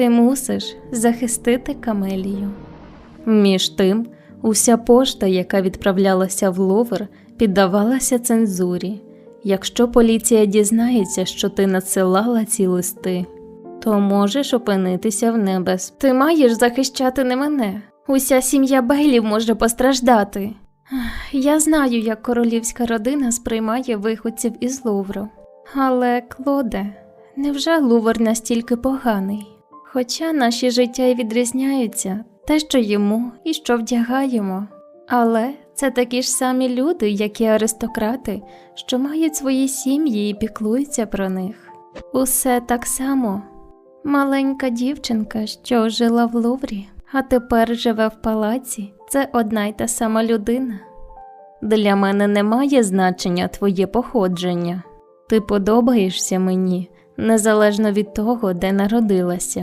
Ти мусиш захистити Камелію. Між тим, уся пошта, яка відправлялася в Лувр, піддавалася цензурі. Якщо поліція дізнається, що ти надсилала ці листи, то можеш опинитися в небез. Ти маєш захищати не мене. Уся сім'я Бейлів може постраждати. Я знаю, як королівська родина сприймає виходців із Лувру. Але, Клоде, невже Лувр настільки поганий? Хоча наші життя й відрізняються, те, що їмо і що вдягаємо. Але це такі ж самі люди, як і аристократи, що мають свої сім'ї і піклуються про них. Усе так само. Маленька дівчинка, що жила в Луврі, а тепер живе в палаці, це одна й та сама людина. Для мене не має значення твоє походження. Ти подобаєшся мені, незалежно від того, де народилася.